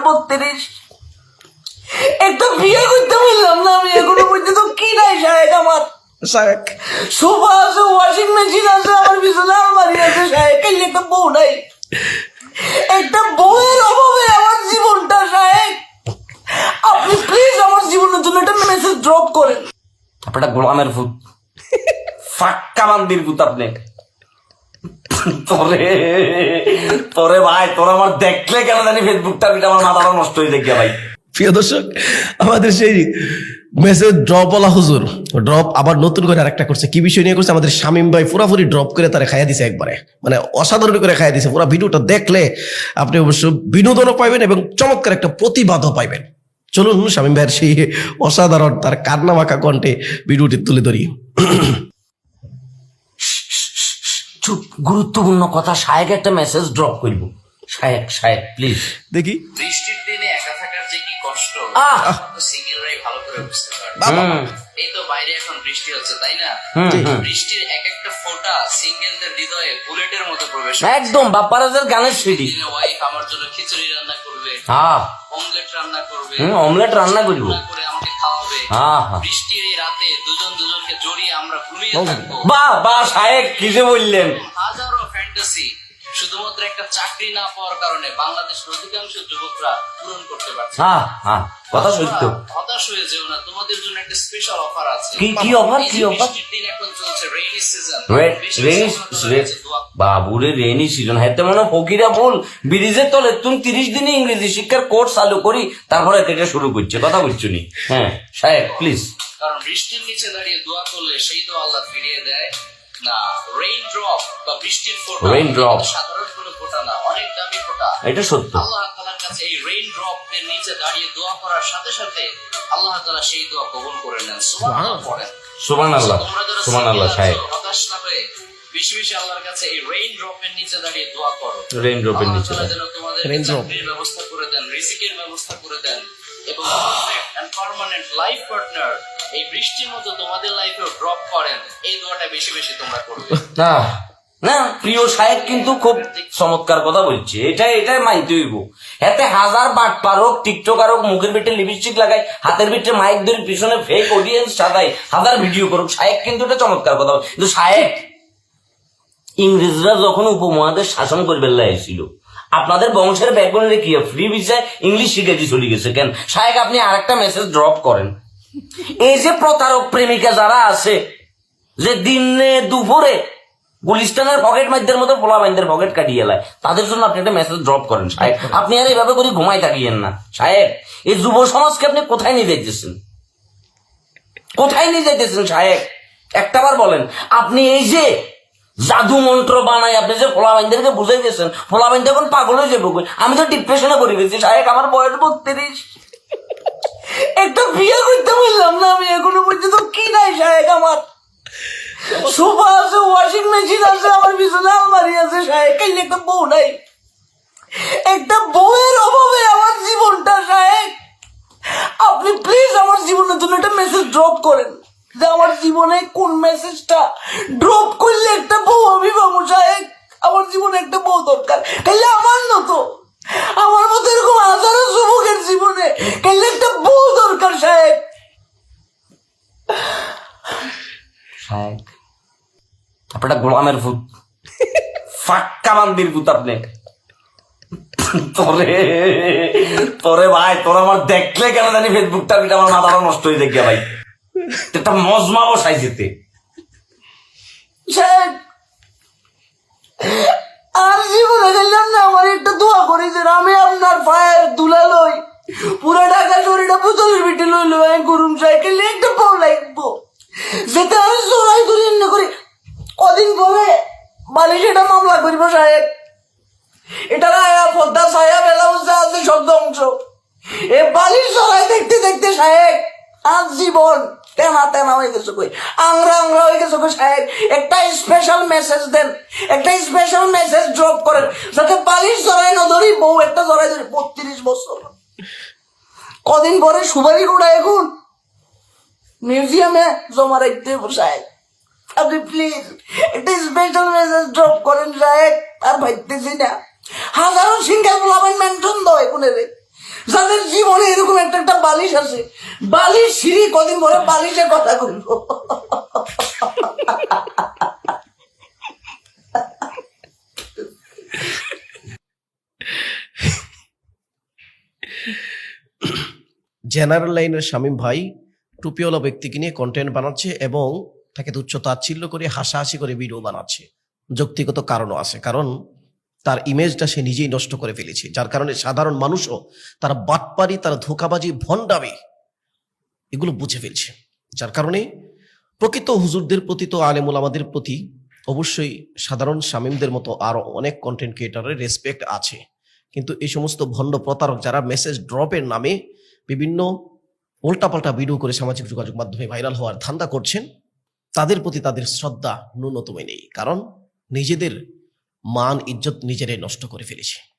বত্রিশ। একটা বিয়ে করতে বললাম না আমি এখনও পর্যন্ত কি নাই সাহেব আমার। সাহেব। সোফা আছে ওয়াশিং মেশিন আছে আমার পিছনে আলমারি আছে কাল একটা বউ নাই। একটা বউয়ের অভাবে আমার জীবনটা সাহেব। আপনি প্লিজ আমার জীবনের জন্য একটা মেসেজ ড্রপ করেন। আপনারা গোলামের ভূত। ফাক্কা বান্দির ভূত আপনি। তোরে ভাই আমার দেখলে কেন জানি ফেসবুকটা আমার নষ্ট হয়ে ভাই। প্রিয় দর্শক, আমাদের সেই মেসেজ ড্রপ হুজুর ড্রপ আবার নতুন করে আরেকটা করছে। কি বিষয় নিয়ে করছে? আমাদের শামিম ভাই পুরাপুরি ড্রপ করে তারা খাইয়া দিছে একবারে। মানে অসাধারণ করে খাইয়া দিছে। পুরো ভিডিওটা দেখলে আপনি অবশ্য বিনোদনও পাইবেন এবং চমৎকার একটা প্রতিবাদও পাইবেন। চলুন, শামিম ভাইয়ের সেই অসাধারণ তার কান্না মাখা কণ্ঠে ভিডিওটি তুলে ধরি। চুপ গুরুত্বপূর্ণ কথা শায়েক একটা মেসেজ ড্রপ করব। শায়েক শায়েক প্লিজ দেখি। বৃষ্টির দিনে একা থাকার যে কি কষ্ট আহ! সিঙ্গেলরাই ভালো করে বুঝতে পারবে। এই তো বাইরে এখন বৃষ্টি হচ্ছে তাই না। বৃষ্টির এক একটা ফোঁটা সিঙ্গেলদের হৃদয়ে বুলেটের মতো প্রবেশ একদম বাপ্পারাজের গানের সিডি। ওয়াইফ আমার জন্য খিচুড়ি রান্না করবে হ্যাঁ। অমলেট রান্না করবে হুম, অমলেট রান্না করব। করে বৃষ্টির এই রাতে দুজন দুজনকে জড়িয়ে আমরা ঘুমিয়ে থাকব। বাহ বাহ সাহেব কি যে বললেন। হাজারো ফ্যান্টাসি শুধুমাত্র একটা চাকরি না পাওয়ার কারণে বাংলাদেশের অধিকাংশ যুবকরা পূরণ করতে পারছে হ্যাঁ হ্যাঁ কথা সত্য হতাশ হয়ে যেও না। তোমাদের জন্য একটা স্পেশাল অফার আছে। কি কি অফার কি অফার দিন এখন চলছে রেইনি সিজন রেনি বাবুরে রেনি সিজন হাতে মনে ফকিরা বল ব্রিজের তলে তুমি তিরিশ দিনে ইংরেজি শিক্ষার কোর্স চালু করি তারপরে এটা শুরু করছে। কথা বলছো নি? হ্যাঁ সাহেব প্লিজ কারণ বৃষ্টির নিচে দাঁড়িয়ে দোয়া করলে সেই তো আল্লাহ ফিরিয়ে দেয়। না রেইন বা বৃষ্টির ফোঁটা Raindrop। সাধারণ কোনো ফোঁটা না অনেক দামি ফোঁটা। এটা সত্য। আল্লাহ তাআলার কাছে এই রেইন এর নিচে দাঁড়িয়ে দোয়া করার সাথে সাথে আল্লাহ তাআলা সেই দোয়া কবুল করে নেন। সুবহানাল্লাহ পড়েন। সুমান আল্লাহ তোমরা যারা সুমান আল্লাহ single সাহেব হতাশ না হয়ে বেশি বেশি আল্লাহর কাছে এই রেইন ড্রপের নিচে দাঁড়িয়ে দোয়া করো। রেইন ড্রপের নিচে যেন তোমাদের ব্যবস্থা করে দেন রিজিকের ব্যবস্থা করে দেন এবং এন্ড লাইফ পার্টনার এই বৃষ্টির মতো তোমাদের ড্রপ করেন এই দোয়াটা বেশি বেশি তোমরা করবে। না না, প্রিয় সাহেব কিন্তু খুব চমৎকার কথা বলছে। এটা এটাই মাইতে হইব। এতে হাজার বাট পারক মুখের লিপস্টিক লাগাই, হাতের ভিতরে মাইক ধরে, পিছনে ফেক অডিয়েন্স সাজাই, হাজার ভিডিও করুক। সাহেব কিন্তু এটা চমৎকার কথা কিন্তু সাহেব, ইংরেজরা যখন উপমহাদেশ শাসন করবে লাইছিল আপনাদের বংশের ব্যাকরণে কি ফ্রি ভিসায় ইংলিশ শিখে দিয়ে চলে গেছে কেন? সাহেব, আপনি আরেকটা মেসেজ ড্রপ করেন। এই যে প্রতারক প্রেমিকা যারা আছে যে দিনে দুপুরে গুলিস্তানের পকেট মাইদের মতো পোলা বাইন্দের পকেট কাটিয়ে এলায় তাদের জন্য আপনি একটা মেসেজ ড্রপ করেন সাহেব। আপনি আর এইভাবে করে ঘুমাই থাকিয়েন না সাহেব। এই যুব সমাজকে আপনি কোথায় নিয়ে যাইতেছেন? কোথায় নিয়ে যাইতেছেন সাহেব? একটাবার বলেন আপনি এই যে জাদু মন্ত্র বানাই আপনি যে ফোলাবাইনদেরকে বুঝাই দিয়েছেন ফোলাবাইন এখন পাগল হয়ে যাব আমি তো ডিপ্রেশনে পড়ে গেছি সাহেব আমার বয়স বত্রিশ। একটা বিয়ে করতে বললাম না, আমি এখনও পর্যন্ত কি নাই সাহেব আমার। সোফা আছে ওয়াশিং মেশিন আছে, আমার পিছনে আলমারি আছে সাহেব কাইলে একটা বউ নাই। একটা বউয়ের অভাবে আমার জীবনটা সাহেব আপনি প্লিজ আমার জীবনের জন্য একটা মেসেজ ড্রপ করেন, যে আমার জীবনে কোন মেসেজটা ড্রপ করলে একটা বউ আমি পাবো সাহেব আমার জীবনে একটা বউ দরকার। তাহলে আমার মতো আমার মতো এরকম হাজারো যুবকের জীবনে, তাহলে একটা বউ দরকার সাহেব সাহেব আপনারা গোলামের ভূত। ফাক্কা বান্দির ভূত আপনি। তোরে তোরে ভাই আমার দেখলে কেন জানি ফেসবুকটা পিঠে আমার নষ্ট হয়ে দেখে ভাই। একটা মজমা বসাই যেতে আর জীবনে গেলাম না, আমার একটা দোয়া করি আমি আপনার পায়ের দুলা লই, পুরো ঢাকা শরীরটা পুতুলের পিঠে লই লই, আমি গরুম সাইকেল একটা বউ লাগবো যেতে আমি ধরে এমনি করি। কদিন পরে বালিশ এটা মামলা করিব সাহেব। এটা আয়া পদ্মা ছায়া বেলা বসে আছে সব ধ্বংস এ বালিশ সরাই দেখতে দেখতে সাহেব, আজ জীবন তেনা তেনা হয়ে গেছে কই। আংরা আংরা হয়ে গেছে কই সাহেব। একটা স্পেশাল মেসেজ দেন, একটা স্পেশাল মেসেজ ড্রপ করেন, যাতে বালিশ জড়াই না ধরি, বউ একটা জড়াই ধরি, বত্রিশ বছর। কদিন পরে সুপারি গোড়া এখন। মিউজিয়ামে জমা রাখতে সাহেব। আপনি প্লিজ একটা স্পেশাল মেসেজ ড্রপ করেন সাহেব আর ভাবতেছি না। হাজারো সিঙ্গার বলাবেন মেনশন দাও এখানে রে। বালিশ আছে, বালিশ সিঁড়ি কদিন পরে বালিশে কথা কইব জেনারেল লাইনের শামীম ভাই টুপিওয়ালা ব্যক্তিকে নিয়ে কন্টেন্ট বানাচ্ছে এবং তাকে তুচ্ছ তাচ্ছিল্য করে হাসাহাসি করে ভিডিও বানাচ্ছে। যৌক্তিগত কারণও আছে, কারণ তার ইমেজটা সে নিজেই নষ্ট করে ফেলেছে, যার কারণে সাধারণ মানুষও তার বাটপারি, তার ধোকাবাজি, ভণ্ডামি এগুলো বুঝে ফেলছে। যার কারণে প্রকৃত হুজুরদের প্রতি তো আলেমুল আমাদের প্রতি অবশ্যই সাধারণ শামীমদের মতো আরও অনেক কন্টেন্ট ক্রিয়েটারের রেসপেক্ট আছে। কিন্তু এই সমস্ত ভণ্ড প্রতারক যারা মেসেজ ড্রপের নামে বিভিন্ন উল্টাপাল্টা ভিডিও করে সামাজিক যোগাযোগ মাধ্যমে ভাইরাল হওয়ার ধান্দা করছেন তাদের প্রতি তাদের শ্রদ্ধা ন্যূনতমই নেই কারণ নিজেদের মান ইজ্জত নিজেরাই নষ্ট করে ফেলেছে।